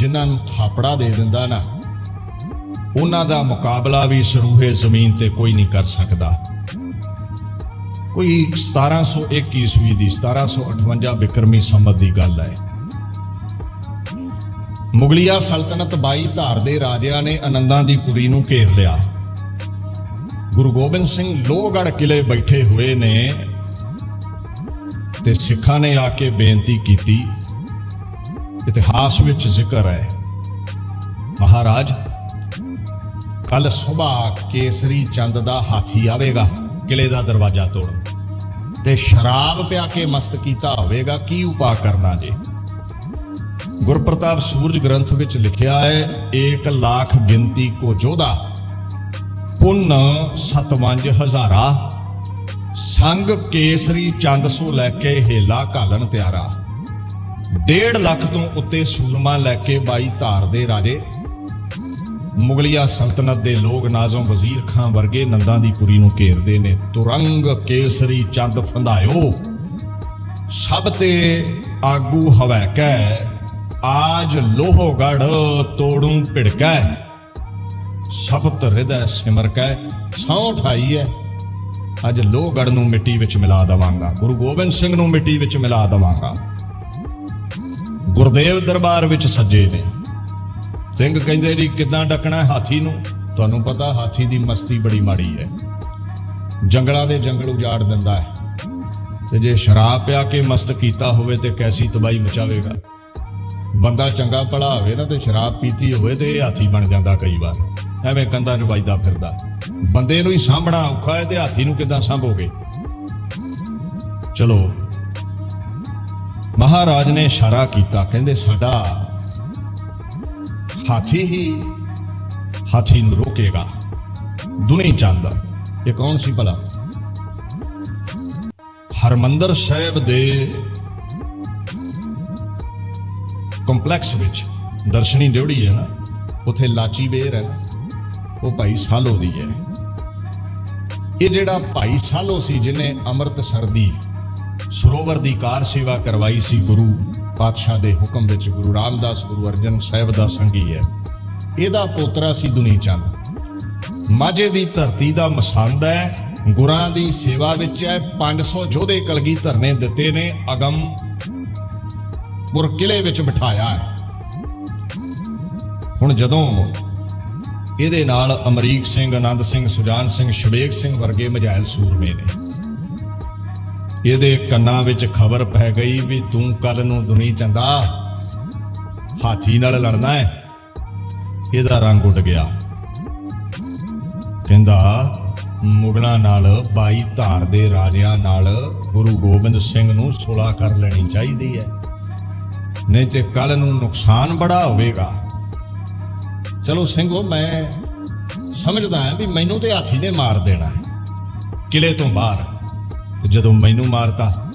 ਜਿਨ੍ਹਾਂ ਨੂੰ ਥਾਪੜਾ ਦੇ ਦਿੰਦਾ ਨਾ, ਉਹਨਾਂ ਦਾ ਮੁਕਾਬਲਾ ਵੀ ਸਰੂਹੇ ਜ਼ਮੀਨ ਤੇ ਕੋਈ ਨਹੀਂ ਕਰ ਸਕਦਾ। ਕੋਈ 1701 ਈਸਵੀ ਦੀ 1758 ਬਿਕਰਮੀ ਸੰਮਤ ਦੀ ਗੱਲ ਹੈ। ਮੁਗਲਿਆ ਸਲਤਨਤ ਬਾਈ ਧਾਰ ਦੇ ਰਾਜਿਆਂ ਨੇ ਆਨੰਦਾਂ ਦੀ ਪੁਰੀ ਨੂੰ ਘੇਰ ਲਿਆ। ਗੁਰੂ ਗੋਬਿੰਦ ਸਿੰਘ ਲੋਹਗੜ੍ਹ ਕਿਲੇ ਬੈਠੇ ਹੋਏ ਨੇ ਤੇ ਸਿੱਖਾਂ ਨੇ ਆ ਕੇ ਬੇਨਤੀ ਕੀਤੀ ਇਤਿਹਾਸ ਵਿੱਚ ਜ਼ਿਕਰ ਹੈ। ਮਹਾਰਾਜ ਕੱਲ ਸਵੇਰ ਕੇਸਰੀ ਚੰਦ ਦਾ ਹਾਥੀ ਆਵੇਗਾ ਕਿਲੇ ਦਾ ਦਰਵਾਜ਼ਾ ਤੋੜਨ। ਤੇ ਸ਼ਰਾਬ ਪਿਆ ਕੇ ਮਸਤ ਕੀਤਾ ਹੋਵੇਗਾ, ਕੀ ਉਪਾਅ ਕਰਨਾ ਜੇ? ਗੁਰਪ੍ਰਤਾਪ ਸੂਰਜ ਗ੍ਰੰਥ ਵਿੱਚ ਲਿਖਿਆ ਹੈ 1 ਲੱਖ ਗਿਣਤੀ ਕੋ ਜੋਦਾ ਪੁੰਨ ਸਤਵੰਜ ਹਜ਼ਾਰਾ, ਸੰਗ ਕੇਸਰੀ ਚੰਦ ਸੋ ਲੈ ਕੇ ਹੇਲਾ ਘਾਲਣ ਤਿਆਰਾ। ਡੇਢ ਲੱਖ ਤੋਂ ਉੱਤੇ ਸੂਰਮਾ ਲੈ ਕੇ ਬਾਈ ਧਾਰ ਦੇ ਰਾਜੇ। ਮੁਗਲਿਆ ਸਲਤਨਤ ਦੇ ਲੋਕ ਨਾਜ਼ਮ ਵਜ਼ੀਰ ਖਾਨ ਵਰਗੇ ਨੰਦਾਂ ਦੀ ਪੁਰੀ ਨੂੰ ਘੇਰਦੇ ਨੇ। ਤੁਰੰਗ ਕੇਸਰੀ ਚੰਦ ਫੰਦਾਇਓ ਸਭ ਤੇ ਆਗੂ ਹਵੈ ਆਜ ਲੋਹਗੜ ਤੋੜੂ ਭਿੜਕੈ। ਸਬਤ ਹਿਰਦੈ ਸਿਮਰ ਕੈ ਸੌ ਠਾਈ ਹੈ ਅੱਜ ਲੋਹਗੜ ਨੂੰ ਮਿੱਟੀ ਵਿੱਚ ਮਿਲਾ ਦਵਾਂਗਾ। ਗੁਰੂ ਗੋਬਿੰਦ ਸਿੰਘ ਨੂੰ ਮਿੱਟੀ ਵਿੱਚ ਮਿਲਾ ਦਵਾਂਗਾ। ਗੁਰਦੇਵ ਦਰਬਾਰ ਵਿੱਚ ਸੱਜੇ ਨੇ। ਸਿੰਘ ਕਹਿੰਦੇ ਜੀ, ਕਿੱਦਾਂ ਡੱਕਣਾ ਹਾਥੀ ਨੂੰ? ਤੁਹਾਨੂੰ ਪਤਾ ਹਾਥੀ ਦੀ ਮਸਤੀ ਬੜੀ ਮਾੜੀ ਹੈ। ਜੰਗਲਾਂ ਦੇ ਜੰਗਲ ਉਜਾੜ ਦਿੰਦਾ ਹੈ। ਤੇ ਜੇ ਸ਼ਰਾਬ ਪਿਆ ਕੇ ਮਸਤ ਕੀਤਾ ਹੋਵੇ ਤੇ ਕੈਸੀ ਤਬਾਈ ਮਚਾਵੇਗਾ? ਬੰਦਾ ਚੰਗਾ ਭਲਾ ਹੋਵੇ ਨਾ ਤੇ ਸ਼ਰਾਬ ਪੀਤੀ ਹੋਵੇ ਤੇ ਇਹ ਹਾਥੀ ਬਣ ਜਾਂਦਾ ਕਈ ਵਾਰ। ਐਵੇਂ ਕੰਧਾਂ 'ਚ ਫਿਰਦਾ। ਬੰਦੇ ਨੂੰ ਹੀ ਸਾਂਭਣਾ ਔਖਾ ਹੈ ਤੇ ਹਾਥੀ ਨੂੰ ਕਿੱਦਾਂ ਸਾਂਭੋਗੇ? ਚਲੋ ਮਹਾਰਾਜ ਨੇ ਇਸ਼ਾਰਾ ਕੀਤਾ, ਕਹਿੰਦੇ ਸਾਡਾ ਹਾਥੀ ਹੀ ਹਾਥੀ ਨੂੰ ਰੋਕੇਗਾ। ਦੁਨੀ ਜਾਂਦਾ ਇਹ ਕੌਣ ਸੀ ਭਲਾ? ਹਰਮੰਦਰ ਸਾਹਿਬ ਦੇ ਕੰਪਲੈਕਸ ਵਿੱਚ ਦਰਸ਼ਨੀ ਡਿਉੜੀ ਹੈ ਨਾ, ਉਥੇ ਲਾਚੀ ਬੇਰ ਹੈ ਉਹ ਭਾਈ ਸਾਲੋ ਦੀ ਹੈ। ਇਹ ਜਿਹੜਾ ਭਾਈ ਸਾਲੋ ਸੀ, ਜਿਹਨੇ ਅੰਮ੍ਰਿਤਸਰ ਦੀ ਸਰੋਵਰ ਦੀ ਕਾਰ ਸੇਵਾ ਕਰਵਾਈ ਸੀ ਗੁਰੂ ਪਾਤਸ਼ਾਹ ਦੇ ਹੁਕਮ ਵਿੱਚ, ਗੁਰੂ ਰਾਮਦਾਸ, ਗੁਰੂ ਅਰਜਨ ਸਾਹਿਬ ਦਾ ਸੰਗੀ ਹੈ। ਇਹਦਾ ਪੋਤਰਾ ਸੀ ਦੁਨੀ ਚੰਦ। ਮਾਝੇ ਦੀ ਧਰਤੀ ਦਾ ਮਸੰਦ ਹੈ, ਗੁਰਾਂ ਦੀ ਸੇਵਾ ਵਿੱਚ ਹੈ 500 ਯੋਧੇ ਕਲਗੀਧਰ ਨੇ ਦਿੱਤੇ ਨੇ, ਅਗਮ ਪੁਰ ਕਿਲੇ ਵਿੱਚ ਬਿਠਾਇਆ ਹੈ। ਹੁਣ ਜਦੋਂ ਇਹਦੇ ਨਾਲ ਅਮਰੀਕ ਸਿੰਘ ਆਨੰਦ ਸਿੰਘ, ਸੁਜਾਨ ਸਿੰਘ ਸ਼ਵੇਕ ਸਿੰਘ ਵਰਗੇ ਮਜਾਇਲ ਸੂਰਮੇ ਨੇ। ਇਹਦੇ ਕੰਨਾਂ ਵਿੱਚ ਖਬਰ ਪੈ ਗਈ ਵੀ ਤੂੰ ਕੱਲ ਨੂੰ ਦੁਨੀ ਚੰਦਾ। ਹਾਥੀ ਨਾਲ ਲੜਨਾ ਹੈ। ਇਹਦਾ ਰੰਗ ਉੱਡ ਗਿਆ। ਕਹਿੰਦਾ, ਮੁਗਲਾਂ ਨਾਲ ਬਾਈ ਧਾਰ ਦੇ ਰਾਜਿਆਂ ਨਾਲ ਗੁਰੂ ਗੋਬਿੰਦ ਸਿੰਘ ਨੂੰ ਸੁਲਾ ਕਰ ਲੈਣੀ ਚਾਹੀਦੀ ਹੈ। ਨਹੀਂ ਤੇ ਕੱਲ ਨੂੰ ਨੁਕਸਾਨ ਬੜਾ ਹੋਵੇਗਾ। ਚਲੋ ਸਿੰਘੋ, ਮੈਂ ਸਮਝਦਾ ਹਾਂ ਵੀ ਮੈਨੂੰ ਤੇ ਹਾਥੀ ਨੇ ਮਾਰ ਦੇਣਾ ਹੈ। ਕਿਲੇ ਤੋਂ ਬਾਹਰ। ਤੇ ਜਦੋਂ ਮੈਨੂੰ ਮਾਰਤਾ,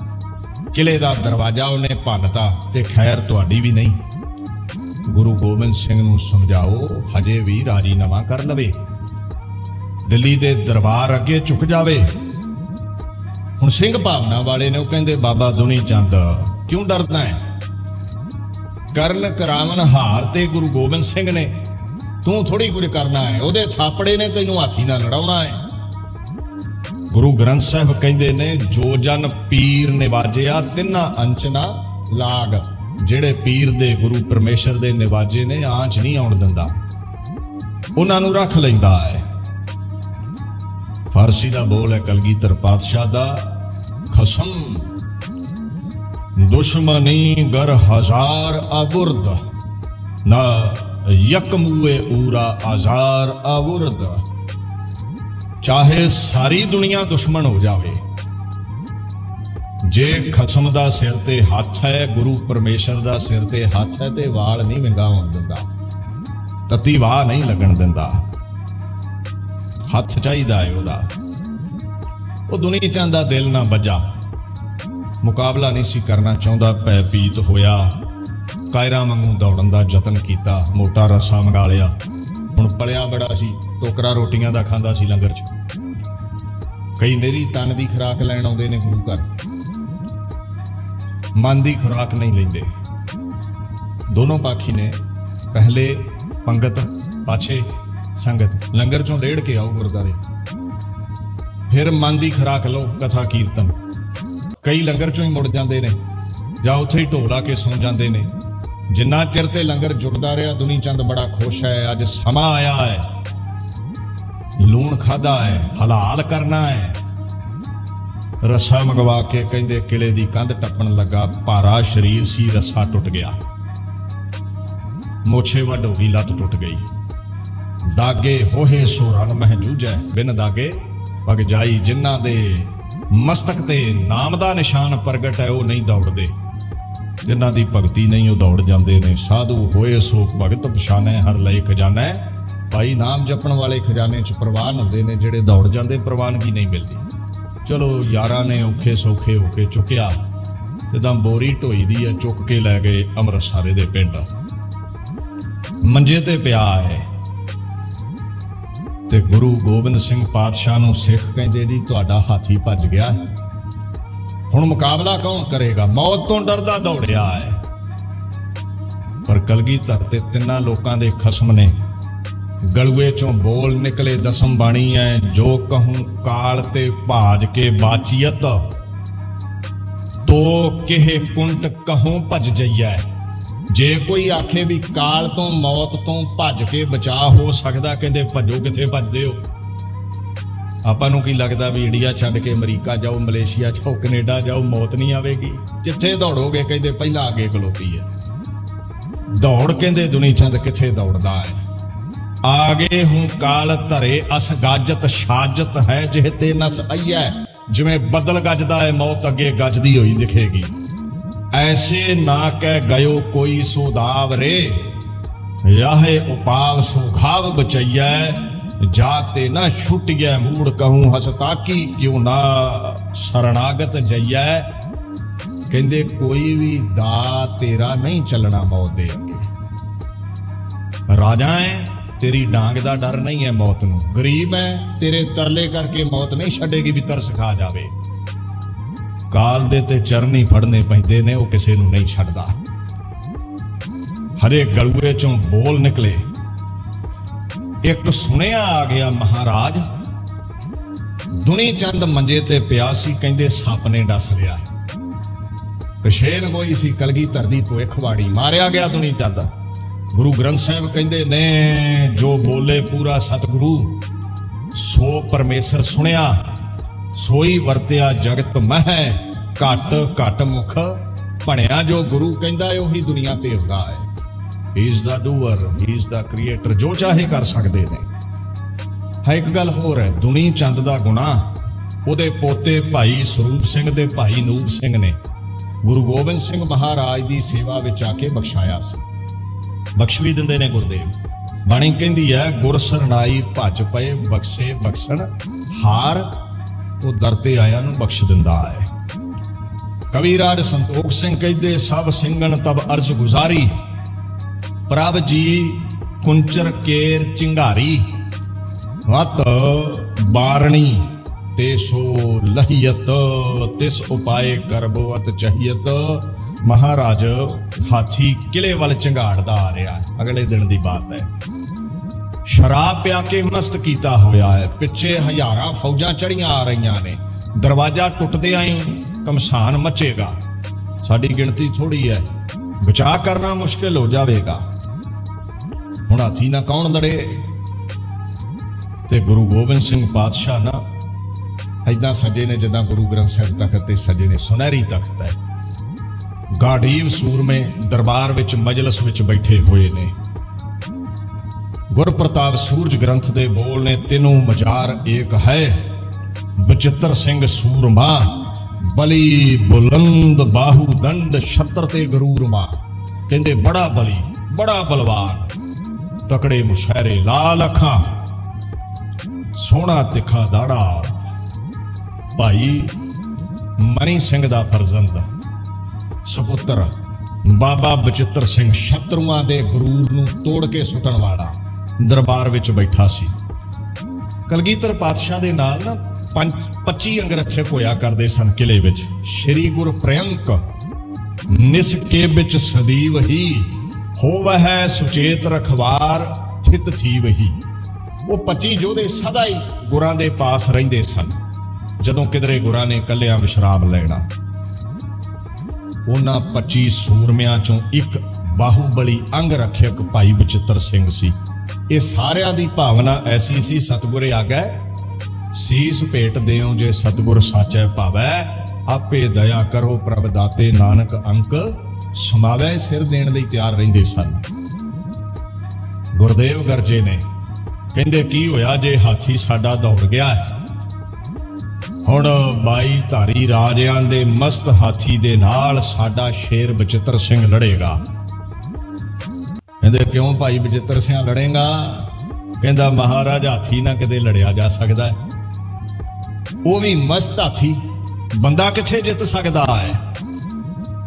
ਕਿਲੇ ਦਾ ਦਰਵਾਜ਼ਾ ਉਹਨੇ ਭੰਨਤਾ ਤੇ ਖੈਰ ਤੁਹਾਡੀ ਵੀ ਨਹੀਂ। ਗੁਰੂ ਗੋਬਿੰਦ ਸਿੰਘ ਨੂੰ ਸਮਝਾਓ, ਹਜੇ ਵੀ ਰਾਜ਼ੀ ਨਵਾਂ ਕਰ ਲਵੇ। ਦਿੱਲੀ ਦੇ ਦਰਬਾਰ ਅੱਗੇ ਝੁਕ ਜਾਵੇ। ਹੁਣ ਸਿੰਘ ਭਾਵਨਾ ਵਾਲੇ ਨੇ ਉਹ ਕਹਿੰਦੇ, ਬਾਬਾ ਦੁਨੀ ਚੰਦ, ਕਿਉਂ ਡਰਦਾ ਹੈ? ਕਰਨ ਕਰਾਵਨ ਹਾਰ ਤੇ ਗੁਰੂ ਗੋਬਿੰਦ ਸਿੰਘ ਨੇ, ਤੂੰ ਥੋੜੀ ਕੁਝ ਕਰਨਾ ਹੈ, ਉਹਦੇ ਥਾਪੜੇ ਨੇ ਤੈਨੂੰ ਹਾਥੀ ਨਾਲ ਲੜਾਉਣਾ ਹੈ। ਗੁਰੂ ਗ੍ਰੰਥ ਸਾਹਿਬ ਕਹਿੰਦੇ ਨੇ, ਜੋ ਜਨ ਪੀਰ ਨਿਵਾਜਿਆ, ਤਿੰਨਾ ਅੰਚਨਾ ਲਾਗ। ਜਿਹੜੇ ਪੀਰ ਦੇ ਗੁਰੂ ਪਰਮੇਸ਼ਰ ਦੇ ਨਿਵਾਜੇ ਨੇ, ਆਂਚ ਨਹੀਂ ਆਉਣ ਦਿੰਦਾ। ਉਹਨਾਂ ਨੂੰ ਰੱਖ ਲੈਂਦਾ ਹੈ। ਫਾਰਸੀ ਦਾ ਬੋਲ ਹੈ, ਕਲਗੀਧਰ ਪਾਤਸ਼ਾਹ ਦਾ, ਖਸਮ। ਦੁਸ਼ਮਨੀ ਗਰ ਹਜ਼ਾਰ ਅਬੁਰਦ, ਨਾ ਯਕਮੂਏ ਊਰਾ ਆਜ਼ਾਰ ਅਬੁਰਦ। ਚਾਹੇ ਸਾਰੀ ਦੁਨੀਆ ਦੁਸ਼ਮਣ ਹੋ ਜਾਵੇ, ਜੇ ਖਸਮ ਦਾ ਸਿਰ ਤੇ ਹੱਥ ਹੈ, ਗੁਰੂ ਪਰਮੇਸ਼ਰ ਦਾ ਸਿਰ ਤੇ ਹੱਥ ਹੈ ਤੇ ਵਾਲ ਨਹੀਂ ਵਿੰਗਾ ਹੋਣ ਦਿੰਦਾ, ਤਤੀ ਵਾਹ ਨਹੀਂ ਲੱਗਣ ਦਿੰਦਾ, ਹੱਥ ਚਾਹੀਦਾ ਹੈ ਉਹਦਾ। ਉਹ ਦੁਨੀਆ ਚਾਹੁੰਦਾ ਦਿਲ ਨਾ ਵੱਜਾ ਮੁਕਾਬਲਾ ਨਹੀਂ ਸੀ ਕਰਨਾ ਚਾਹੁੰਦਾ ਪੈ ਪੀਤ ਹੋਇਆ, ਕਾਇਰਾ ਵਾਂਗੂ ਦੌੜਨ ਦਾ ਯਤਨ ਕੀਤਾ, ਮੋਟਾ ਰੱਸਾ ਮੰਗਾ ਲਿਆ। ਹੁਣ ਪਲਿਆ ਬੜਾ ਸੀ, ਟੋਕਰਾ ਰੋਟੀਆਂ ਦਾ ਖਾਂਦਾ ਸੀ ਲੰਗਰ 'ਚ। ਕਈ ਮੇਰੀ ਤਨ ਦੀ ਖੁਰਾਕ ਲੈਣ ਆਉਂਦੇ ਨੇ ਗੁਰੂ ਘਰ। ਮਨ ਦੀ ਖੁਰਾਕ ਨਹੀਂ ਲੈਂਦੇ। ਦੋਨੋਂ ਪਾਖੀ ਨੇ ਪਹਿਲੇ ਪੰਗਤ, ਪਾਛੇ, ਸੰਗਤ, ਲੰਗਰ ਚੋਂ ਲੇੜ ਕੇ ਆਓ ਗੁਰਦਾਰੇ ਫਿਰ ਮਨ ਦੀ ਖਰਾਕ ਲਓ, ਕਥਾ, ਕੀਰਤਨ। ਕਈ ਲੰਗਰ ਚੋਂ ਹੀ ਮੁੜ ਜਾਂਦੇ ਨੇ, ਜਾਂ ਉੱਥੇ ਹੀ ਢੋਲਾ ਕੇ ਸੌਂ ਜਾਂਦੇ ਨੇ। ਜਿੰਨਾ ਚਿਰ ਤੇ ਲੰਗਰ ਜੁੜਦਾ ਰਿਹਾ, ਦੁਨੀ ਚੰਦ ਬੜਾ ਖੁਸ਼ ਹੈ, ਅੱਜ ਸਮਾਂ ਆਇਆ ਹੈ। ਲੂਣ ਖਾਦਾ ਹੈ, ਹਲਾਲ ਕਰਨਾ ਹੈ। ਰੱਸਾ ਮੰਗਵਾ ਕੇ ਕਹਿੰਦੇ ਕਿਲੇ ਦੀ ਕੰਧ ਟੱਪਣ ਲੱਗਾ, ਭਾਰਾ ਸਰੀਰ ਸੀ, ਰੱਸਾ ਟੁੱਟ ਗਿਆ। ਮੋਛੇ ਵੱਡ ਹੋ ਗਈ ਲੱਤ ਟੁੱਟ ਗਈ। ਦਾਗੇ ਹੋਹੇ ਸੋਰਨ ਮਹਿ ਜੂਝੈ ਬਿਨ ਦਾਗੇ ਪਗ ਜਾਈ ਜਿਨ੍ਹਾਂ ਦੇ ਮਸਤਕ ਤੇ ਨਾਮ ਦਾ ਨਿਸ਼ਾਨ ਪ੍ਰਗਟ ਹੈ, ਉਹ ਨਹੀਂ ਦੌੜਦੇ। ਜਿਨ੍ਹਾਂ ਦੀ ਭਗਤੀ ਨਹੀਂ, ਉਹ ਦੌੜ ਜਾਂਦੇ ਨੇ। ਸਾਧੂ ਹੋਏ ਸੋ ਭਗਤ ਪਛਾਨੈ ਹਰ ਲਈ ਖਜ਼ਾਨਾ। ਭਾਈ ਨਾਮ ਜਪਣ ਵਾਲੇ ਖਜ਼ਾਨੇ 'ਚ ਪ੍ਰਵਾਨ ਹੁੰਦੇ ਨੇ, ਜਿਹੜੇ ਦੌੜ ਜਾਂਦੇ, ਪ੍ਰਵਾਨਗੀ ਨਹੀਂ ਮਿਲਦੀ। ਚਲੋ, ਯਾਰਾਂ ਨੇ ਔਖੇ ਸੌਖੇ ਹੋ ਕੇ ਚੁੱਕਿਆ। ਜਿੱਦਾਂ ਬੋਰੀ ਢੋਈ ਦੀ ਆ, ਚੁੱਕ ਕੇ ਲੈ ਗਏ ਅੰਮ੍ਰਿਤਸਰੇ ਦੇ ਪਿੰਡ। ਮੰਜੇ ਤੇ ਪਿਆ ਹੈ। ਤੇ ਗੁਰੂ ਗੋਬਿੰਦ ਸਿੰਘ ਪਾਤਸ਼ਾਹ ਨੂੰ ਸਿੱਖ ਕਹਿੰਦੇ ਜੀ, ਤੁਹਾਡਾ ਹਾਥੀ ਭੱਜ ਗਿਆ। ਹੁਣ ਮੁਕਾਬਲਾ ਕੌਣ ਕਰੇਗਾ? ਮੌਤ ਤੋਂ ਡਰਦਾ ਦੌੜਿਆ ਹੈ। ਪਰ ਕਲਗੀਧਰ ਤੇ ਤਿੰਨਾਂ ਲੋਕਾਂ ਦੇ ਖਸਮ ਨੇ। ਗਲੂਏ ਚੋਂ ਬੋਲ ਨਿਕਲੇ, ਦਸਮ ਬਾਣੀ ਐ, ਜੋ ਕਹੂੰ ਕਾਲ ਤੇ ਭਾਜ ਕੇ ਬਾਚੀਅਤ। ਤੋ ਕਿਹ ਕੁੰਟ ਕਹੂੰ ਭਜ ਜਈਐ। ਜੇ ਕੋਈ ਆਖੇ ਵੀ ਕਾਲ ਤੋਂ ਮੌਤ ਤੋਂ ਭੱਜ ਕੇ ਬਚਾ ਹੋ ਸਕਦਾ, ਕਹਿੰਦੇ ਭੱਜੋ, ਕਿੱਥੇ ਭੱਜਦੇ ਹੋ? ਆਪਾਂ ਨੂੰ ਕੀ ਲੱਗਦਾ ਵੀ ਇੰਡੀਆ ਛੱਡ ਕੇ ਅਮਰੀਕਾ ਜਾਓ, ਮਲੇਸ਼ੀਆ ਜਾਓ, ਕੈਨੇਡਾ ਜਾਓ, ਮੌਤ ਨਹੀਂ ਆਵੇਗੀ? ਜਿੱਥੇ ਦੌੜੋਗੇ, ਕਹਿੰਦੇ ਪਹਿਲਾਂ ਅੱਗੇ ਖਲੋਤੀ ਹੈ। ਦੌੜ ਕਹਿੰਦੇ ਦੁਨੀਆ ਚੰਦ ਕਿੱਥੇ ਦੌੜਦਾ ਹੈ? ਆਗੇ ਹੂੰ ਕਾਲ ਧਰੇ, ਅਸ ਗੱਜਤ ਸ਼ਾਜਤ ਹੈ, ਜਿਹੇ ਤੇ ਨਸ ਆਈਐ ਜਿਵੇਂ ਬਦਲ ਗੱਜਦਾ ਹੈ, ਮੌਤ ਅੱਗੇ ਗੱਜਦੀ ਹੋਈ ਦਿਖੇਗੀ। ਐਸੇ ਨਾ ਕਹਿ ਗਇਓ ਕੋਈ ਸੋਦਾਵ ਰੇ ਯਾਹੇ ਉਪਾਵ ਸੁਘਾਵ ਬਚਈਐ ਜਾਤੇ ਨਾ ਛੁਟਿਐ ਮੂੜ ਕਹੂੰ ਹਸਤਾਕੀ ਕਿਉ ਨਾ ਸਰਣਾਗਤ ਜਈਐ। ਕਹਿੰਦੇ ਕੋਈ ਵੀ ਦਾ ਤੇਰਾ ਨਹੀਂ ਚੱਲਣਾ ਮੌਤ ਦੇ ਅੱਗੇ। ਰਾਜਾ ਹੈ ਤੇਰੀ ਡਾਂਗ ਦਾ ਡਰ ਨਹੀਂ ਹੈ ਮੌਤ ਨੂੰ। ਗਰੀਬ ਹੈ ਤੇਰੇ ਤਰਲੇ ਕਰਕੇ ਮੌਤ ਨਹੀਂ ਛੱਡੇਗੀ ਵੀ ਤਰਸ ਖਾ ਜਾਵੇ। ਕਾਲ ਦੇ ਤੇ ਚਰਨੀ ਫੜਨੇ ਪੈਂਦੇ ਨੇ, ਉਹ ਕਿਸੇ ਨੂੰ ਨਹੀਂ ਛੱਡਦਾ। ਹਰੇ ਗਲੂਏ ਚੋਂ ਬੋਲ ਨਿਕਲੇ। ਇੱਕ ਸੁਣਿਆ ਆ ਗਿਆ ਮਹਾਰਾਜ ਦੁਨੀ ਚੰਦ ਮੰਜੇ ਤੇ ਪਿਆ ਸੀ, ਕਹਿੰਦੇ ਸੱਪ ਨੇ ਡਸ ਲਿਆ ਕਸ਼ੇਰ ਹੋਈ ਸੀ ਕਲਗੀ ਧਰਦੀ ਭੁਖਵਾੜੀ ਮਾਰਿਆ ਗਿਆ ਦੁਨੀ ਚੰਦ ਗੁਰੂ ਗ੍ਰੰਥ ਸਾਹਿਬ ਕਹਿੰਦੇ, ਨੇ ਜੋ ਬੋਲੇ ਪੂਰਾ ਸਤਿਗੁਰੂ, ਸੋ ਪਰਮੇਸ਼ਰ ਸੁਣਿਆ, ਸੋਈ ਵਰਤਿਆ ਜਗਤ ਮਹਿ, ਘਟ ਘਟ ਮੁਖ, ਭਣਿਆ ਜੋ ਗੁਰੂ ਕਹਿੰਦਾ ਹੈ ਉਹੀ ਦੁਨੀਆ ਤੇ ਹੁੰਦਾ ਹੈ। He is the doer he is the creator ਜੋ ਚਾਹੇ ਕਰ ਸਕਦੇ ਨੇ। ਹਾਂ, ਇੱਕ ਗੱਲ ਹੋਰ ਹੈ, ਦੁਨੀ ਚੰਦ ਦਾ ਗੁਣਾ, ਉਹਦੇ ਪੋਤੇ ਭਾਈ ਸਰੂਪ ਸਿੰਘ ਦੇ ਭਾਈ ਨੂਪ ਸਿੰਘ ਨੇ ਗੁਰੂ ਗੋਬਿੰਦ ਸਿੰਘ ਮਹਾਰਾਜ ਦੀ ਸੇਵਾ ਵਿੱਚ ਆ ਕੇ ਬਖਸ਼ਾਇਆ ਸੀ। ਬਖਸ਼ ਵੀ ਦਿੰਦੇ ਨੇ ਗੁਰਦੇਵ। ਬਾਣੀ ਕਹਿੰਦੀ ਹੈ, ਗੁਰ ਸਰਣਾਈ ਭੱਜ ਪਏ, ਬਖਸ਼ੇ ਬਖਸ਼ਣ, ਹਾਰ, ਉਹ ਦਰ ਤੇ ਆਇਆ ਨੂੰ ਬਖਸ਼ ਦਿੰਦਾ ਹੈ। ਕਵੀ ਰਾਜ ਸੰਤੋਖ ਸਿੰਘ ਕਹਿੰਦੇ, ਸਭ ਸਿੰਘਣ ਤਬ ਅਰਜ ਗੁਜ਼ਾਰੀ। ਪ੍ਰਭ ਜੀ ਕੁੰਚਰ ਕੇਰ ਚਿੰਗਾਰੀ ਵਤ ਬਾਰਣੀ, ਤੇ ਸੋ ਲਹੀਅਤ, ਤਿਸ ਉਪਾਏ ਕਰਬਵਤ ਚਹੀਅਤ। ਮਹਾਰਾਜ ਹਾਥੀ ਕਿਲੇ ਵੱਲ ਚੰਗਾੜਦਾ ਆ ਰਿਹਾ ਅਗਲੇ ਦਿਨ ਦੀ ਬਾਤ ਹੈ। ਸ਼ਰਾਬ ਪਿਆ ਕੇ ਮਸਤ ਕੀਤਾ ਹੋਇਆ ਹੈ। ਪਿੱਛੇ ਹਜ਼ਾਰਾਂ ਫੌਜਾਂ ਚੜੀਆਂ ਆ ਰਹੀਆਂ ਨੇ। ਦਰਵਾਜ਼ਾ ਟੁੱਟਦਿਆਂ ਹੀ ਕਮਸਾਨ ਮਚੇਗਾ। ਸਾਡੀ ਗਿਣਤੀ ਥੋੜੀ ਹੈ। ਬਚਾਅ ਕਰਨਾ ਮੁਸ਼ਕਿਲ ਹੋ ਜਾਵੇਗਾ। ਹੁਣ ਹਾਥੀ ਨਾਲ ਕੌਣ ਲੜੇ? ਤੇ ਗੁਰੂ ਗੋਬਿੰਦ ਸਿੰਘ ਪਾਤਸ਼ਾਹ ਨਾ ਐਦਾਂ ਸੱਜੇ ਨੇ ਜਿੱਦਾਂ ਗੁਰੂ ਗ੍ਰੰਥ ਸਾਹਿਬ ਤਖਤ ਤੇ ਸੱਜੇ ਨੇ, ਸੁਨਹਿਰੀ ਤਖਤ ਹੈ। ਗਾਢੀਵ ਸੂਰਮੇ ਦਰਬਾਰ ਵਿੱਚ, ਮਜਲਿਸ ਵਿੱਚ ਬੈਠੇ ਹੋਏ ਨੇ। ਗੁਰਪ੍ਰਤਾਪ ਸੂਰਜ ਗ੍ਰੰਥ ਦੇ ਬੋਲ ਨੇ, ਤਿੰਨੋਂ ਮਜਾਰ ਏਕ ਹੈ, ਬਚਿੱਤਰ ਸਿੰਘ ਸੂਰਮਾ, ਬਲੀ ਬੁਲੰਦ ਬਾਹੂ ਦੰਡ ਛਤਰ ਤੇ ਗਰੂਰ ਗਰੂਰਮਾ। ਕਹਿੰਦੇ, ਬੜਾ ਬਲੀ, ਬੜਾ ਬਲਵਾਨ। ਤਕੜੇ ਮੁਸ਼ਹਿਰੇ ਲਾਲ ਅੱਖਾਂ, ਸੋਹਣਾ ਤਿੱਖਾ ਦਾੜਾ। ਭਾਈ ਮਨੀ ਸਿੰਘ ਦਾ ਫਰਜ਼ੰਦ, ਸੁਪੁੱਤਰ ਬਾਬਾ ਬਚਿੱਤਰ ਸਿੰਘ ਸ਼ਤਰੂਆਂ ਦੇ ਗਰੂਰ ਨੂੰ ਤੋੜ ਕੇ ਸੁੱਟਣ ਵਾਲਾ ਦਰਬਾਰ ਵਿੱਚ ਬੈਠਾ ਸੀ। ਕਲਗੀਧਰ ਪਾਤਸ਼ਾਹ ਦੇ ਨਾਲ ਨਾ 25 ਅੰਗ ਰੱਖੇ ਹੋਇਆ ਕਰਦੇ ਸਨ ਕਿਲੇ ਵਿੱਚ। ਸ੍ਰੀ ਗੁਰ ਪ੍ਰਿਅੰਕ ਨਿਸਕੇ ਵਿੱਚ ਸਦੀਵ ਹੀ ਹੋਵਹਿ ਸੁਚੇਤ ਰਖਵਾਰ ਥਿਤ ਥੀ ਵਹੀ ਉਹ 25 ਯੋਧੇ ਸਦਾ ਹੀ ਗੁਰਾਂ ਦੇ ਪਾਸ ਰਹਿੰਦੇ ਸਨ, ਜਦੋਂ ਕਿਧਰੇ ਗੁਰਾਂ ਨੇ ਕੱਲਿਆਂ ਵਿਸ਼ਰਾਮ ਲੈਣਾ। ਉਹਨਾਂ 25 ਸੂਰਮਿਆਂ ਚੋਂ ਇੱਕ ਬਾਹੂਬਲੀ ਅੰਗ ਰੱਖਿਅਕ ਭਾਈ ਬਚਿੱਤਰ ਸਿੰਘ ਸੀ। ਇਹ ਸਾਰਿਆਂ ਦੀ ਭਾਵਨਾ ਐਸੀ ਸੀ, ਸਤਿਗੁਰੇ ਆਗੈ ਸੀਸ ਭੇਟ ਦਿਓ ਜੇ ਸਤਿਗੁਰ ਸਾਚੈ ਭਾਵੈ, ਆਪੇ ਦਇਆ ਕਰੋ ਪ੍ਰਭ ਦਾਤੇ ਨਾਨਕ ਅੰਕ। ਸਮਾਵੈ ਸਿਰ ਦੇਣ ਲਈ ਤਿਆਰ ਰਹਿੰਦੇ ਸਨ। ਗੁਰਦੇਵ ਗਰਜੇ ਨੇ ਕਹਿੰਦੇ, ਕੀ ਹੋਇਆ ਜੇ ਹਾਥੀ ਸਾਡਾ ਦੌੜ ਗਿਆ ਹੈ? ਹੁਣ ਬਾਈ ਧਾਰੀ ਰਾਜਿਆਂ ਦੇ ਮਸਤ ਹਾਥੀ ਦੇ ਨਾਲ ਸਾਡਾ ਸ਼ੇਰ ਬਚਿੱਤਰ ਸਿੰਘ ਲੜੇਗਾ। ਕਹਿੰਦੇ, ਕਿਉਂ ਭਾਈ ਬਚਿੱਤਰ ਸਿੰਘ ਲੜੇਗਾ? ਕਹਿੰਦਾ, ਮਹਾਰਾਜ ਹਾਥੀ ਨਾਲ ਕਿਤੇ ਲੜਿਆ ਜਾ ਸਕਦਾ ਹੈ। ਉਹ ਵੀ ਮਸਤ ਹਾਥੀ, ਬੰਦਾ ਕਿੱਥੇ ਜਿੱਤ ਸਕਦਾ ਹੈ?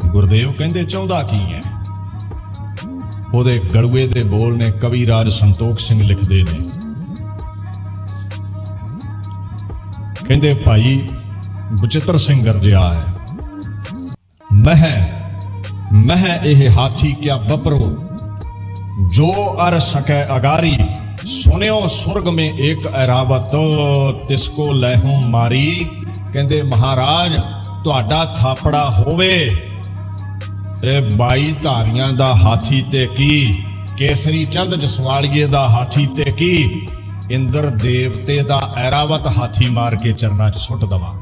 ਗੁਰਦੇਵ ਕਹਿੰਦੇ ਚਾਹੁੰਦਾ ਕੀ ਹੈ? ਉਹਦੇ ਗੜੂਏ ਦੇ ਬੋਲ ਨੇ ਕਵੀ ਰਾਜ ਸੰਤੋਖ ਸਿੰਘ ਲਿਖਦੇ ਨੇ। ਕਹਿੰਦੇ, ਭਾਈ ਬਚਿੱਤਰ ਸਿੰਘ ਗਰਜਿਆ ਹੈ। ਮਹਿ ਮਹਿ ਇਹ ਹਾਥੀ ਕਿਆ ਬਪਰੋ? ਜੋ ਅਰ ਸਕੈ ਅਗਾਰੀ, ਸੁਨਿਓ ਸੁਰਗ ਮੇ ਇੱਕ ਅਰਾਵਤ ਤਿਸਕੋ ਲਹਿੂ ਮਾਰੀ। ਕਹਿੰਦੇ, ਮਹਾਰਾਜ, ਤੁਹਾਡਾ ਥਾਪੜਾ ਹੋਵੇ। ਇਹ 22 ਧਾਰੀਆਂ ਦਾ ਹਾਥੀ ਤੇ ਕੀ? ਕੇਸਰੀ ਚੰਦ ਜਸਵਾਲੀਏ ਦਾ ਹਾਥੀ ਤੇ ਕੀ? ਇੰਦਰ ਦੇਵਤੇ ਦਾ ਐਰਾਵਤ ਹਾਥੀ ਮਾਰ ਕੇ ਚਰਨਾਂ 'ਚ ਸੁੱਟ ਦਵਾ।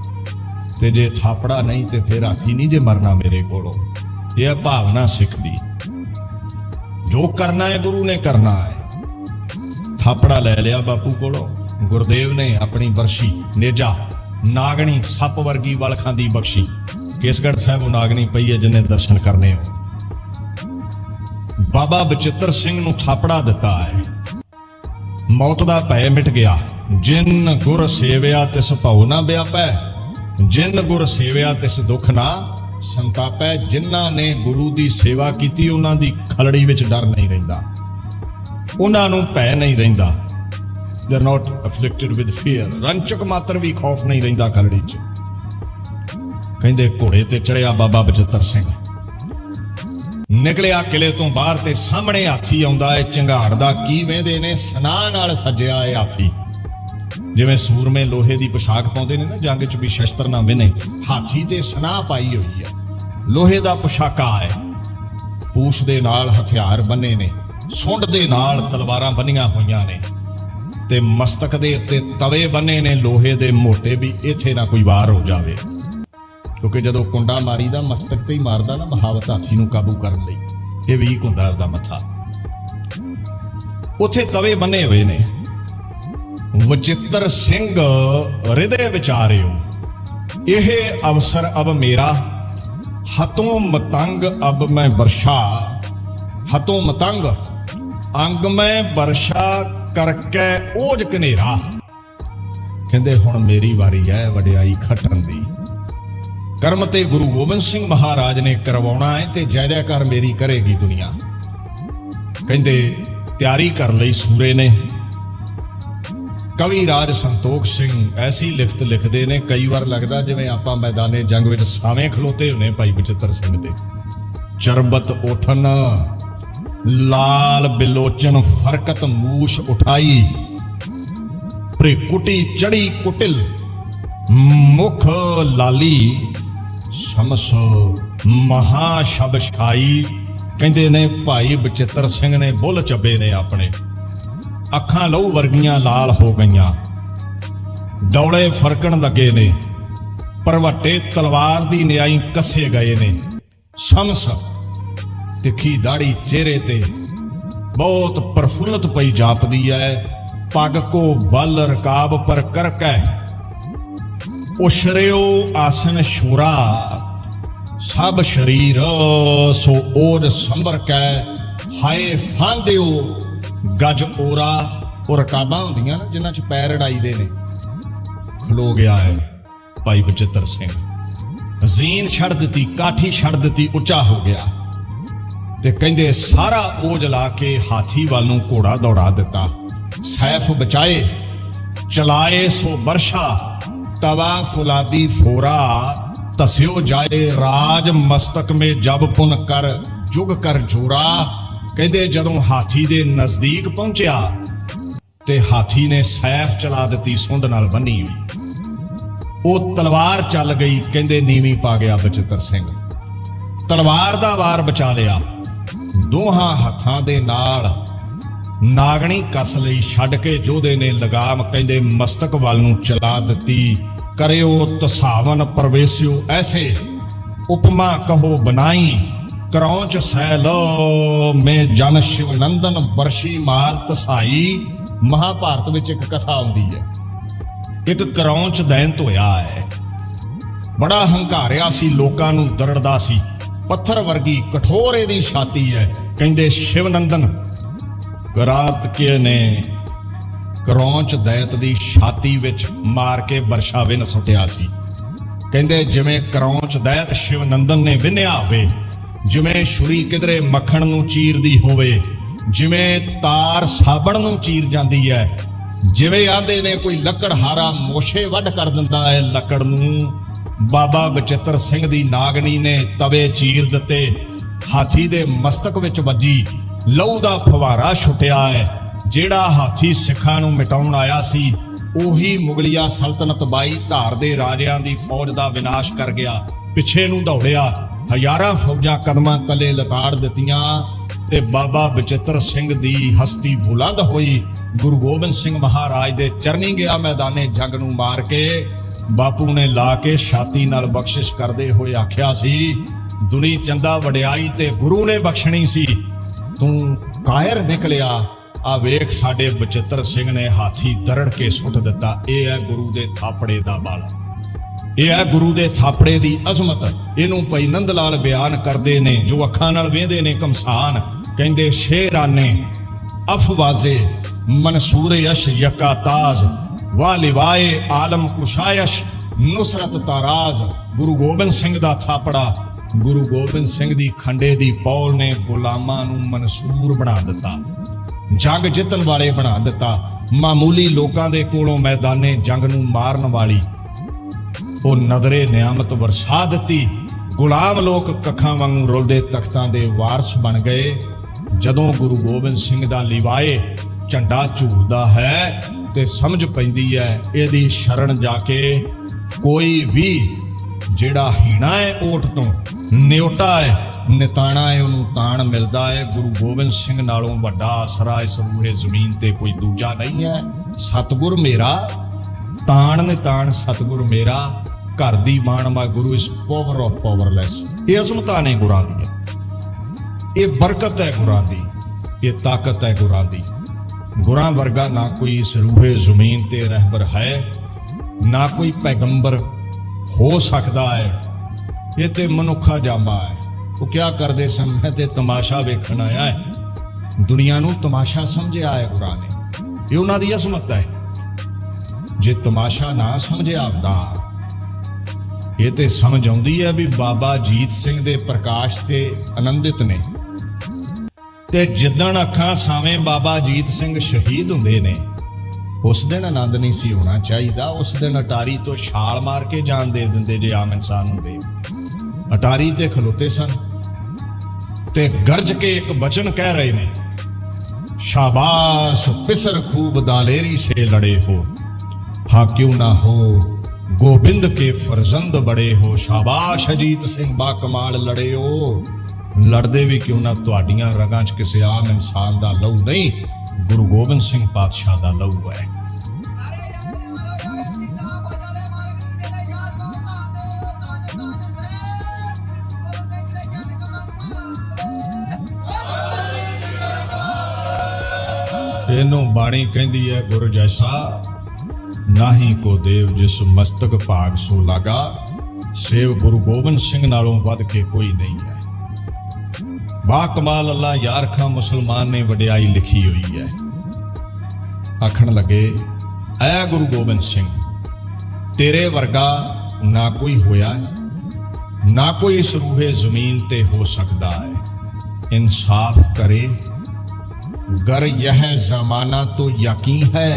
ਤੇ ਜੇ ਥਾਪੜਾ ਨਹੀਂ ਤੇ ਫਿਰ ਹਾਥੀ ਨਹੀਂ ਜੇ ਮਰਨਾ ਮੇਰੇ ਕੋਲੋਂ। ਇਹ ਭਾਵਨਾ ਸਿੱਖ ਦੀ। ਜੋ ਕਰਨਾ ਹੈ ਗੁਰੂ ਨੇ ਕਰਨਾ ਹੈ। ਥਾਪੜਾ ਲੈ ਲਿਆ ਬਾਪੂ ਕੋਲੋਂ। ਗੁਰਦੇਵ ਨੇ ਆਪਣੀ ਵਰਸ਼ੀ ਨੇਜਾ, ਨਾਗਣੀ, ਸੱਪ ਵਰਗੀ ਵਲ ਖਾਂਦੀ ਬਖਸ਼ੀ। ਕੇਸਗੜ੍ਹ ਸਾਹਿਬ ਉਹ ਨਾਗਣੀ ਪਈ ਹੈ ਜਿਨੇ ਦਰਸ਼ਨ ਕਰਨੇ ਹੋ। ਬਾਬਾ ਬਚਿੱਤਰ ਸਿੰਘ ਨੂੰ ਥਾਪੜਾ ਦਿੱਤਾ ਹੈ। ਮੌਤ ਦਾ ਭੈ ਮਿਟ ਗਿਆ। ਜਿਨ ਗੁਰ ਸੇਵਿਆ ਤਿਸ ਭਉ ਨਾ ਵਿਆਪੈ। ਜਿਨ ਗੁਰ ਸੇਵਿਆ ਤਿਸ ਦੁਖ ਨਾ ਸੰਤਾਪੈ। ਜਿਨ੍ਹਾਂ ਨੇ ਗੁਰੂ ਦੀ ਸੇਵਾ ਕੀਤੀ, ਉਹਨਾਂ ਦੀ ਖਲੜੀ ਵਿੱਚ ਡਰ ਨਹੀਂ ਰਹਿੰਦਾ। ਉਹਨਾਂ ਨੂੰ ਭੈ ਨਹੀਂ ਰਹਿੰਦਾ। They are not afflicted with fear ਰੰਚਕ ਮਾਤਰ ਵੀ ਖੌਫ ਨਹੀਂ ਰਹਿੰਦਾ ਖਲੜੀ 'ਚ। ਕਹਿੰਦੇ ਘੋੜੇ ਤੇ ਚੜਿਆ ਬਾਬਾ ਬਚਿੱਤਰ ਸਿੰਘ। ਨਿਕਲਿਆ ਕਿਲੇ ਤੋਂ ਬਾਹਰ ਤੇ ਸਾਹਮਣੇ ਹਾਥੀ ਆਉਂਦਾ ਏ ਚੰਗਾੜ ਦਾ ਕੀ ਵੇਂਦੇ ਨੇ? ਸਨਾ ਨਾਲ ਸਜਿਆ ਏ ਹਾਥੀ। ਜਿਵੇਂ ਸੂਰਮੇ ਲੋਹੇ ਦੀ ਪੋਸ਼ਾਕ ਪਾਉਂਦੇ ਨੇ ਨਾ, ਜੰਗ 'ਚ ਵੀ ਸ਼ਸਤਰ ਨਾ ਵਿਨੇ। ਹਾਥੀ ਤੇ ਸਨਾ ਪਾਈ ਹੋਈ ਹੈ ਲੋਹੇ ਦਾ ਪੋਸ਼ਾਕਾ ਹੈ ਪੂਛ ਦੇ ਨਾਲ ਹਥਿਆਰ ਬੰਨੇ ਨੇ। ਸੁੰਡ ਦੇ ਨਾਲ ਤਲਵਾਰਾਂ ਬੰਨੀਆਂ ਹੋਈਆਂ ਨੇ। ਤੇ ਮਸਤਕ ਦੇ ਉੱਤੇ ਤਵੇ ਬੰਨੇ ਨੇ। ਲੋਹੇ ਦੇ ਮੋਟੇ ਵੀ ਇੱਥੇ ਨਾ ਕੋਈ ਵਾਰ ਹੋ ਜਾਵੇ। ਕਿਉਂਕਿ ਜਦੋਂ ਕੁੰਡਾ ਮਾਰੀਦਾ, ਮਸਤਕ ਤੇ ਹੀ ਮਾਰਦਾ ਨਾ, ਮਹਾਵਤ ਹਾਥੀ ਨੂੰ ਕਾਬੂ ਕਰਨ ਲਈ। ਇਹ ਵੀਕ ਹੁੰਦਾ ਉਹਦਾ ਮੱਥਾ। ਉੱਥੇ ਤਵੇ ਬੰਨੇ ਹੋਏ ਨੇ। ਵਚਿੱਤਰ ਸਿੰਘ ਹਿਰਦੇ ਵਿਚਾਰਿਓ, ਇਹ ਅਵਸਰ ਅਬ ਮੇਰਾ ਹਤੋਂ ਮਤੰਗ ਅਬ ਮੈਂ ਵਰਸ਼ਾ। ਹਤੋਂ ਮਤੰਗ, ਅੰਗ ਮੈਂ ਵਰਸ਼ਾ ਕਰਕੇ ਓਜ ਕਨੇਰਾ ਕਹਿੰਦੇ, ਹੁਣ ਮੇਰੀ ਵਾਰੀ ਹੈ ਵਡਿਆਈ ਖਟਣ ਦੀ। ਕਰਮ ਤੇ ਗੁਰੂ ਗੋਬਿੰਦ ਸਿੰਘ ਮਹਾਰਾਜ ਨੇ ਕਰਵਾਉਣਾ ਹੈ ਤੇ ਜੈ ਜੈਕਾਰ ਮੇਰੀ ਕਰੇਗੀ ਦੁਨੀਆ। ਕਹਿੰਦੇ, ਤਿਆਰੀ ਕਰ ਲਈ ਸੂਰੇ ਨੇ। ਕਵੀ ਰਾਜ ਸੰਤੋਖ ਸਿੰਘ ਐਸੀ ਲਿਖਤ ਲਿਖਦੇ ਨੇ, ਕਈ ਵਾਰ ਲੱਗਦਾ ਜਿਵੇਂ ਆਪਾਂ ਮੈਦਾਨੇ ਜੰਗ ਵਿੱਚ ਸਾਵੇਂ ਖਲੋਤੇ ਹੁੰਨੇ ਭਾਈ ਬਚਿੱਤਰ ਸਿੰਘ ਦੇ। ਚਰਬਤ ਉਠਨ, ਲਾਲ ਬਿਲੋਚਨ ਫਰਕਤ ਮੂਸ਼ ਉਠਾਈ। ਪ੍ਰੇ ਕੁਟੀ ਚੜੀ ਕੁਟਿਲ, ਮੁਖ ਲਾਲੀ ਸ਼ਮਸ ਮਹਾ ਸ਼ਬਸ਼ਾਈ ਕਹਿੰਦੇ ਨੇ, ਭਾਈ ਬਚਿੱਤਰ ਸਿੰਘ ਨੇ ਬੁੱਲ ਚੱਬੇ ਨੇ ਆਪਣੇ। ਅੱਖਾਂ ਲਹੂ ਵਰਗੀਆਂ ਲਾਲ ਹੋ ਗਈਆਂ। ਡੌਲੇ ਫਰਕਣ ਲੱਗੇ ਨੇ। ਪਰਵੱਟੇ ਤਲਵਾਰ ਦੀ ਨਿਆਈ ਕਸੇ ਗਏ ਨੇ। ਸ਼ਮਸ ਤਿੱਖੀ ਦਾੜੀ ਚਿਹਰੇ ਤੇ। ਬਹੁਤ ਪ੍ਰਫੁੱਲਤ ਪਈ ਜਾਪਦੀ ਐ। ਪੱਗ ਕੋ ਬਲ ਰਕਾਬ ਪਰ ਕਰਕੈ। ਉਸ਼ਰਿਓ ਆਸਨ ਸ਼ੂਰਾ ਸਭ ਸ਼ਰੀਰ, ਸੋ ਓਜ ਸੰਭਰ ਕੈ। ਹਾਏ, ਫਾਂਦਿਓ, ਗਜ ਓਰਾ ਉਹ ਰਕਾਬਾਂ ਹੁੰਦੀਆਂ ਨਾ, ਜਿਨ੍ਹਾਂ 'ਚ ਪੈਰ ਅੜਾਈਦੇ ਨੇ। ਖਲੋ ਗਿਆ ਹੈ ਭਾਈ ਬਚਿੱਤਰ ਸਿੰਘ। ਜ਼ੀਨ ਛੱਡ ਦਿੱਤੀ, ਕਾਠੀ ਛੱਡ ਦਿੱਤੀ, ਉੱਚਾ ਹੋ ਗਿਆ। ਤੇ ਕਹਿੰਦੇ, ਸਾਰਾ ਓਜ ਲਾ ਕੇ ਹਾਥੀ ਵੱਲ ਨੂੰ ਘੋੜਾ ਦੌੜਾ ਦਿੱਤਾ। ਸੈਫ ਬਚਾਏ, ਚਲਾਏ ਸੋ ਬਰਸ਼ਾ, ਤਵਾ ਫੁਲਾਦੀ ਫੋਰਾ। ਤਸਿਓ ਜਾਏ ਰਾਜ ਮਸਤਕ ਮੇ ਜਬ ਪੁਨ ਕਰ, ਜੁਗ ਕਰ ਜੋਰਾ। ਕਹਿੰਦੇ ਜਦੋਂ ਹਾਥੀ ਦੇ ਨਜ਼ਦੀਕ ਪਹੁੰਚਿਆ, ਤੇ ਹਾਥੀ ਨੇ ਸੈਫ ਚਲਾ ਦਿੱਤੀ, ਸੁੰਡ ਨਾਲ ਬੰਨੀ ਹੋਈ। ਉਹ ਤਲਵਾਰ ਚੱਲ ਗਈ, ਕਹਿੰਦੇ ਨੀਵੀਂ ਪਾ ਗਿਆ ਬਚਿੱਤਰ ਸਿੰਘ। ਤਲਵਾਰ ਦਾ ਵਾਰ ਬਚਾ ਲਿਆ। ਦੋਹਾਂ ਹੱਥਾਂ ਦੇ ਨਾਲ ਨਾਗਣੀ ਕਸ ਲਈ ਛੱਡ ਕੇ ਜੋਧੇ ਨੇ ਲਗਾਮ, ਕਹਿੰਦੇ ਮਸਤਕ ਵੱਲ ਨੂੰ ਚਲਾ ਦਿੱਤੀ। ਕਰਿਓ ਤਸਾਵਨ ਪ੍ਰਵੇਸਿਓ, ਐਸੇ ਉਪਮਾ ਕਹੋ ਬਨਾਈ ਕਰੌਂਚ ਸੈ ਲੋ ਮੇ ਜਨ ਸ਼ਿਵ ਨੰਦਨ ਬਰਸ਼ੀ ਮਾਰ ਤਸਾਈ। ਮਹਾਭਾਰਤ ਵਿੱਚ ਇੱਕ ਕਥਾ ਆਉਂਦੀ ਹੈ। ਇੱਕ ਕਰੌਂਚ ਦੈਂਤ ਹੋਇਆ ਹੈ। ਬੜਾ ਹੰਕਾਰਿਆ ਸੀ ਲੋਕਾਂ ਨੂੰ, ਦਰੜਦਾ ਸੀ। ਪੱਥਰ ਵਰਗੀ ਕਠੋਰੇ ਦੀ ਛਾਤੀ ਹੈ। ਕਹਿੰਦੇ ਸ਼ਿਵ ਨੰਦਨ ਕਰਾਤ ਕੇ ਨੇ ਕਰੌਂਚ ਦੈਤ ਦੀ ਛਾਤੀ ਵਿੱਚ ਮਾਰ ਕੇ ਵਰਸ਼ਾ ਵਿਨ ਸੁੱਟਿਆ ਸੀ। ਕਹਿੰਦੇ, ਜਿਵੇਂ ਕਰੌਂਚ ਦੈਤ ਸ਼ਿਵ ਨੰਦਨ ਨੇ ਵਿੰਨਿਆ ਹੋਵੇ, ਜਿਵੇਂ ਛੁਰੀ ਕਿਧਰੇ ਮੱਖਣ ਨੂੰ ਚੀਰਦੀ ਹੋਵੇ, ਜਿਵੇਂ ਤਾਰ ਸਾਬਣ ਨੂੰ ਚੀਰ ਜਾਂਦੀ ਹੈ, ਜਿਵੇਂ ਆਂਦੇ ਨੇ ਕੋਈ ਲੱਕੜਹਾਰਾ ਮੋਸ਼ੇ ਵੱਢ ਕਰ ਦਿੰਦਾ ਹੈ ਲੱਕੜ ਨੂੰ, ਬਾਬਾ ਬਚਿੱਤਰ ਸਿੰਘ ਦੀ ਨਾਗਣੀ ਨੇ ਤਵੇ ਚੀਰ ਦਿੱਤੇ, ਹਾਥੀ ਦੇ ਮਸਤਕ ਵਿੱਚ ਵੱਜੀ, ਲਹੂ ਦਾ ਫਵਾਰਾ ਛੁੱਟਿਆ ਹੈ। ਜਿਹੜਾ ਹਾਥੀ ਸਿੱਖਾਂ ਨੂੰ ਮਿਟਾਉਣ ਆਇਆ ਸੀ, ਉਹੀ ਮੁਗਲਿਆ ਸਲਤਨਤ ਬਾਈ ਧਾਰ ਦੇ ਰਾਜਿਆਂ ਦੀ ਫੌਜ ਦਾ ਵਿਨਾਸ਼ ਕਰ ਗਿਆ। ਪਿੱਛੇ ਨੂੰ ਦੌੜਿਆ, ਹਜ਼ਾਰਾਂ ਫੌਜਾਂ ਕਦਮਾਂ ਤਲੇ ਲਤਾੜ ਦਿੱਤੀਆਂ ਤੇ ਬਾਬਾ ਬਚਿੱਤਰ ਸਿੰਘ ਦੀ ਹਸਤੀ ਬੁਲੰਦ ਹੋਈ। ਗੁਰੂ ਗੋਬਿੰਦ ਸਿੰਘ ਮਹਾਰਾਜ ਦੇ ਚਰਨੀ ਗਿਆ ਮੈਦਾਨੇ ਜੰਗ ਨੂੰ ਮਾਰ ਕੇ, ਬਾਪੂ ਨੇ ਲਾ ਕੇ ਛਾਤੀ ਨਾਲ ਬਖਸ਼ਿਸ਼ ਕਰਦੇ ਹੋਏ ਆਖਿਆ ਸੀ, ਦੁਨੀ ਚੰਦਾ ਵਡਿਆਈ ਤੇ ਗੁਰੂ ਨੇ ਬਖਸ਼ਣੀ ਸੀ। ਤੂੰ ਕਾਇਰ ਨਿਕਲਿਆ ਆ ਵੇਖ ਸਾਡੇ ਬਚਿੱਤਰ ਸਿੰਘ ਨੇ ਹਾਥੀ ਦਰੜ ਕੇ ਸੁੱਟ ਦਿੱਤਾ। ਇਹ ਹੈ ਗੁਰੂ ਦੇ ਥਾਪੜੇ ਦਾ ਬਲ। ਇਹ ਹੈ ਗੁਰੂ ਦੇ ਥਾਪੜੇ ਦੀ ਅਜ਼ਮਤ। ਇਹਨੂੰ ਭਾਈ ਨੰਦ ਲਾਲ ਬਿਆਨ ਕਰਦੇ ਨੇ, ਜੋ ਅੱਖਾਂ ਨਾਲ ਵੇਂਦੇ ਨੇ ਕਮਸਾਨ ਕਹਿੰਦੇ, ਸ਼ੇਰਾਨੇ, ਅਫਵਾਜ਼ੇ, ਮਨਸੂਰ ਯਸ਼ ਯਕਾ ਤਾਜ਼ ਵਾ ਲਿਵਾਏ ਆਲਮ ਕੁਸ਼ਾਇਸ਼, ਨੁਸਰਤ ਤਾਰਾਜ਼। ਗੁਰੂ ਗੋਬਿੰਦ ਸਿੰਘ ਦਾ ਥਾਪੜਾ। ਗੁਰੂ ਗੋਬਿੰਦ ਸਿੰਘ ਦੀ ਖੰਡੇ ਦੀ ਪੌਲ ਨੇ ਗੁਲਾਮਾਂ ਨੂੰ ਮਨਸੂਰ ਬਣਾ ਦਿੱਤਾ। ਜੰਗ ਜਿੱਤਣ ਵਾਲੇ ਬਣਾ ਦਿੱਤਾ। ਮਾਮੂਲੀ ਲੋਕਾਂ ਦੇ ਕੋਲੋਂ ਮੈਦਾਨੇ ਜੰਗ ਨੂੰ ਮਾਰਨ ਵਾਲੀ। ਉਹ ਨਦਰੇ ਨਿਆਮਤ ਵਰਸਾ ਦਿੱਤੀ। ਗੁਲਾਮ ਲੋਕ ਕੱਖਾਂ ਵਾਂਗੂ ਰੁਲਦੇ ਤਖਤਾਂ ਦੇ ਵਾਰਸ ਬਣ ਗਏ। ਜਦੋਂ ਗੁਰੂ ਗੋਬਿੰਦ ਸਿੰਘ ਦਾ ਲਿਵਾਏ, ਝੰਡਾ ਝੂਲਦਾ ਹੈ ਤੇ ਸਮਝ ਪੈਂਦੀ ਹੈ ਇਹਦੀ ਸ਼ਰਨ ਜਾ ਕੇ ਕੋਈ ਵੀ ਜਿਹੜਾ ਹੀਣਾ ਹੈ ਓਟ ਤੋਂ ਨਿਉਟਾ ਹੈ, ਨਿਤਾਣਾ ਹੈ, ਉਹਨੂੰ ਤਾਣ ਮਿਲਦਾ ਹੈ। ਗੁਰੂ ਗੋਬਿੰਦ ਸਿੰਘ ਨਾਲੋਂ ਵੱਡਾ ਆਸਰਾ ਇਸ ਰੂਹੇ ਜ਼ਮੀਨ ਤੇ ਕੋਈ ਦੂਜਾ ਨਹੀਂ ਹੈ। ਸਤਿਗੁਰ ਮੇਰਾ, ਤਾਣ ਨਿਤਾਣ ਸਤਿਗੁਰ ਮੇਰਾ, ਘਰ ਦੀ ਮਾਣ ਮਾ ਗੁਰੂ ਇਸ ਪਾਵਰ ਆਫ ਪਾਵਰਲੈਸ ਇਹ ਅਜ਼ਮਤਾਂ ਨੇ ਗੁਰਾਂ ਦੀਆਂ ਇਹ ਬਰਕਤ ਹੈ ਗੁਰਾਂ ਦੀ, ਇਹ ਤਾਕਤ ਹੈ ਗੁਰਾਂ ਦੀ। ਗੁਰਾਂ ਵਰਗਾ ਨਾ ਕੋਈ ਇਸ ਰੂਹੇ ਜ਼ਮੀਨ ਤੇ ਰਹਿਬਰ ਹੈ, ਨਾ ਕੋਈ ਪੈਗੰਬਰ ਹੋ ਸਕਦਾ ਹੈ। ਇਹ ਤੇ ਮਨੁੱਖਾ ਜਾਮਾ ਹੈ। ਉਹ ਕਿਆ ਕਰਦੇ ਸਨ? ਮੈਂ ਤੇ ਤਮਾਸ਼ਾ ਵੇਖਣ ਆਇਆ ਹੈ। ਦੁਨੀਆ ਨੂੰ ਤਮਾਸ਼ਾ ਸਮਝਿਆ ਹੈ ਗੁਰਾਂ ਨੇ ਇਹ ਉਹਨਾਂ ਦੀ ਅਸਮਤ ਹੈ। ਜੇ ਤਮਾਸ਼ਾ ਨਾ ਸਮਝਿਆ ਹੁੰਦਾ ਇਹ ਤੇ ਸਮਝ ਆਉਂਦੀ ਹੈ ਵੀ ਬਾਬਾ ਜੀਤ ਸਿੰਘ ਦੇ ਪ੍ਰਕਾਸ਼ ਤੇ ਆਨੰਦਿਤ ਨੇ। ਤੇ ਜਿੱਦਣ ਅੱਖਾਂ ਸਾਵੇਂ ਬਾਬਾ ਜੀਤ ਸਿੰਘ ਸ਼ਹੀਦ ਹੁੰਦੇ ਨੇ, ਉਸ ਦਿਨ ਆਨੰਦ ਨਹੀਂ ਸੀ ਹੋਣਾ ਚਾਹੀਦਾ। ਉਸ ਦਿਨ ਅਟਾਰੀ ਤੋਂ ਛਾਲ ਮਾਰ ਕੇ ਜਾਨ ਦੇ ਦਿੰਦੇ ਜੇ ਆਮ ਇਨਸਾਨ ਹੁੰਦੇ। ਅਟਾਰੀ ਤੇ ਖਲੋਤੇ ਸਨ ਤੇ ਗਰਜ ਕੇ ਇੱਕ ਬਚਨ ਕਹਿ ਰਹੇ ਨੇ, ਸ਼ਾਬਾਸ਼, ਪਿਸਰ ਖੂਬ ਦਾਲੇਰੀ ਸੇ ਲੜੇ ਹੋ। ਹਾ ਕਿਉਂ ਨਾ ਹੋ, ਗੋਬਿੰਦ ਕੇ ਫਰਜ਼ੰਦ ਬੜੇ ਹੋ। ਸ਼ਾਬਾਸ਼, ਅਜੀਤ ਸਿੰਘ ਬਾ ਕਮਾਲ ਹੋ। ਲੜਦੇ ਵੀ ਕਿਉਂ ਨਾ? ਤੁਹਾਡੀਆਂ ਰਗਾਂ 'ਚ ਕਿਸੇ ਆਮ ਇਨਸਾਨ ਦਾ ਲਹੂ ਨਹੀਂ, ਗੁਰੂ ਗੋਬਿੰਦ ਸਿੰਘ ਪਾਤਸ਼ਾਹ ਦਾ ਲਹੂ ਹੈ। ਇਹਨੂੰ ਬਾਣੀ ਕਹਿੰਦੀ ਹੈ, ਗੁਰ ਜੈਸਾ ਨਾਹੀ ਕੋ ਦੇਵ ਜਿਸ ਮਸਤਕ ਭਾਗ ਸੋ ਲਾਗਾ, ਸੇਵ ਗੁਰੂ ਗੋਬਿੰਦ ਸਿੰਘ ਨਾਲੋਂ ਵੱਧ ਕੇ ਕੋਈ ਨਹੀਂ ਹੈ। ਬਾ ਕਮਾਲ ਅੱਲਾ, ਯਾਰ ਖਾਂ ਮੁਸਲਮਾਨ ਨੇ ਵਡਿਆਈ ਲਿਖੀ ਹੋਈ ਹੈ। ਆਖਣ ਲੱਗੇ, ਐ ਗੁਰੂ ਗੋਬਿੰਦ ਸਿੰਘ, ਤੇਰੇ ਵਰਗਾ ਨਾ ਕੋਈ ਹੋਇਆ ਨਾ ਕੋਈ ਇਸ ਰੂਹੇ ਜ਼ਮੀਨ ਤੇ ਹੋ ਸਕਦਾ ਹੈ। ਇਨਸਾਫ ਕਰੇ गर यह जमाना तो यकीन है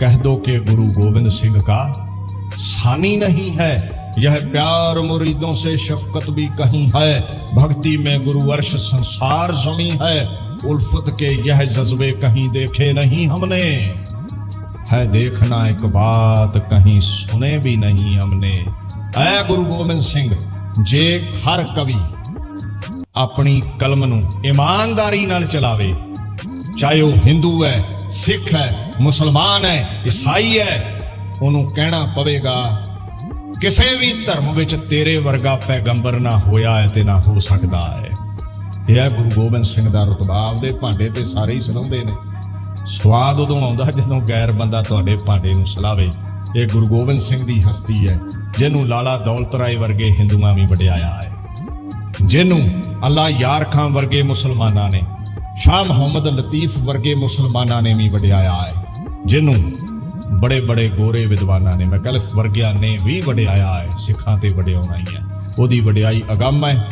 कह दो कि गुरु गोविंद सिंह का सानी नहीं है यह प्यार मुरीदों से शफकत भी कहीं है भक्ति में गुरु वर्ष संसार जमी है उल्फत के यह जज्बे कहीं देखे नहीं हमने है देखना एक बात कहीं सुने भी नहीं हमने ਐ ਗੁਰੂ ਗੋਬਿੰਦ ਸਿੰਘ ਜੇ ਹਰ ਕਵੀ ਆਪਣੀ ਕਲਮ ਨੂੰ ਇਮਾਨਦਾਰੀ ਨਾਲ ਚਲਾਵੇ ਚਾਹੇ ਉਹ ਹਿੰਦੂ ਹੈ ਸਿੱਖ ਹੈ ਮੁਸਲਮਾਨ ਹੈ ਈਸਾਈ ਹੈ, ਉਹਨੂੰ ਕਹਿਣਾ ਪਵੇਗਾ, ਕਿਸੇ ਵੀ ਧਰਮ ਵਿੱਚ ਤੇਰੇ ਵਰਗਾ ਪੈਗੰਬਰ ਨਾ ਹੋਇਆ ਹੈ ਤੇ ਨਾ ਹੋ ਸਕਦਾ ਹੈ। ਇਹ ਹੈ ਗੁਰੂ ਗੋਬਿੰਦ ਸਿੰਘ ਦਾ ਰਤਬਾ ਆਪਦੇ ਭਾਂਡੇ ਤੇ ਸਾਰੇ ਹੀ ਸਲਾਉਂਦੇ ਨੇ। ਸਵਾਦ ਉਦੋਂ ਆਉਂਦਾ ਜਦੋਂ ਗੈਰ ਬੰਦਾ ਤੁਹਾਡੇ ਭਾਂਡੇ ਨੂੰ ਸਲਾਵੇ। ਇਹ ਗੁਰੂ ਗੋਬਿੰਦ ਸਿੰਘ ਦੀ ਹਸਤੀ ਹੈ, ਜਿਹਨੂੰ ਲਾਲਾ ਦੌਲਤ ਰਾਏ ਵਰਗੇ ਹਿੰਦੂਆਂ ਵੀ ਵਡਿਆਇਆ ਹੈ। ਜਿਹਨੂੰ ਅੱਲਾ ਯਾਰ ਖਾਨ ਵਰਗੇ ਮੁਸਲਮਾਨਾਂ ਨੇ ਸ਼ਾਹ ਮੁਹੰਮਦ ਲਤੀਫ ਵਰਗੇ ਮੁਸਲਮਾਨਾਂ ਨੇ ਵੀ ਵਡਿਆਇਆ ਹੈ। ਜਿਹਨੂੰ ਬੜੇ ਬੜੇ ਗੋਰੇ ਵਿਦਵਾਨਾਂ ਨੇ ਮੈਂ ਵਰਗਿਆਂ ਨੇ ਵੀ ਵਡਿਆਇਆ ਹੈ, ਸਿੱਖਾਂ ਤੇ ਵਡਿਆਉਣਾ ਹੀ ਹੈ। ਉਹਦੀ ਵਡਿਆਈ ਅਗੰਮ ਹੈ,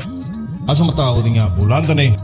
ਅਜ਼ਮਤਾਂ ਉਹਦੀਆਂ ਬੁਲੰਦ ਨੇ।